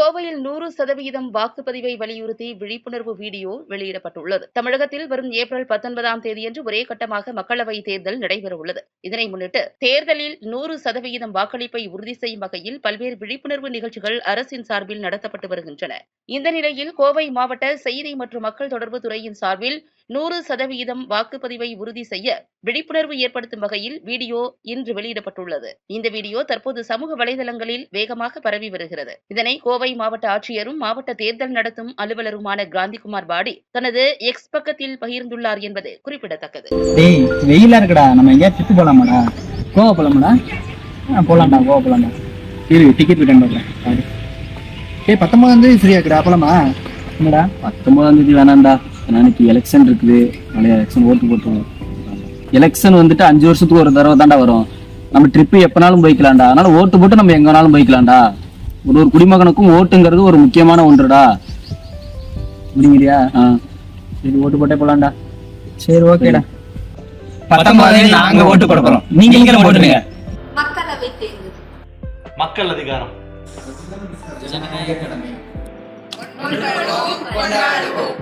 கோவையில் நூறு சதவிகிதம் வாக்குப்பதிவை வலியுறுத்தி விழிப்புணர்வு வீடியோ வெளியிடப்பட்டுள்ளது. தமிழகத்தில் வரும் ஏப்ரல் பத்தொன்பதாம் தேதியன்று ஒரே கட்டமாக மக்களவை தேர்தல் நடைபெறவுள்ளது. இதனை முன்னிட்டு தேர்தலில் நூறு சதவிகிதம் வாக்களிப்பை உறுதி செய்யும் வகையில் பல்வேறு விழிப்புணர்வு நிகழ்ச்சிகள் அரசின் சார்பில் நடத்தப்பட்டு வருகின்றன. இந்த நிலையில் கோவை மாவட்ட செய்தி மற்றும் மக்கள் தொடர்பு துறையின் சார்பில் நூறு சதவிகிதம் வாக்குப்பதிவை உறுதி செய்ய விழிப்புணர்வு ஏற்படுத்தும் வகையில் வீடியோ இன்று வெளியிடப்பட்டுள்ளது. இந்த வீடியோ தற்போது சமூக வலைதளங்களில் வேகமாக பரவி வருகிறது. இதனை கோவை மாவட்ட ஆட்சியரும் மாவட்ட தேர்தல் நடத்தும் அலுவலருமான காந்திகுமார் பாடி தனது எக்ஸ் பக்கத்தில் பகிர்ந்துள்ளார் என்பது குறிப்பிடத்தக்கது. வெயிலா இருக்குடா. நம்ம எங்கேயா ட்ரிப்பு போலாமாடா? கோவா போலாமாடா? போலாம்டா கோவா போலாம்டா. இரு டிக்கெட் ரிட்டர்ன் பண்ணுறேன் டேய் பத்தொன்பதாம் தேதி ஃப்ரீயா இருக்குடா போலாமா? என்னடா? பத்தொன்பதாம் தேதி வேணாம்டா. நாளைக்கு எலெக்ஷன் இருக்குது. நாளைக்கு எலெக்ஷன் ஓட்டு போட்டுருவோம். எலெக்ஷன் வந்துட்டு அஞ்சு வருஷத்துக்கு ஒரு தடவை தான்டா வரும். நம்ம ட்ரிப்பு எப்பனாலும் போய்க்கலாம்டா. அதனால ஓட்டு போட்டு நம்ம எங்க வேணாலும் போய்க்கலாம்டா. ஒரு ஒரு குடிமகனுக்கும் ஓட்டுங்கிறது ஒரு முக்கியமான ஒன்றுடா. முடிங்கிறியா ஆ. சரி ஓட்டு போட்டே போலாம்டா. சரி ஓகேடா. பத்தொன்பதாம் நாங்க ஓட்டு போட போறோம். நீங்க எங்க போட்டுருங்க மக்கள் அதிகாரம். கொண்டாடுவோம்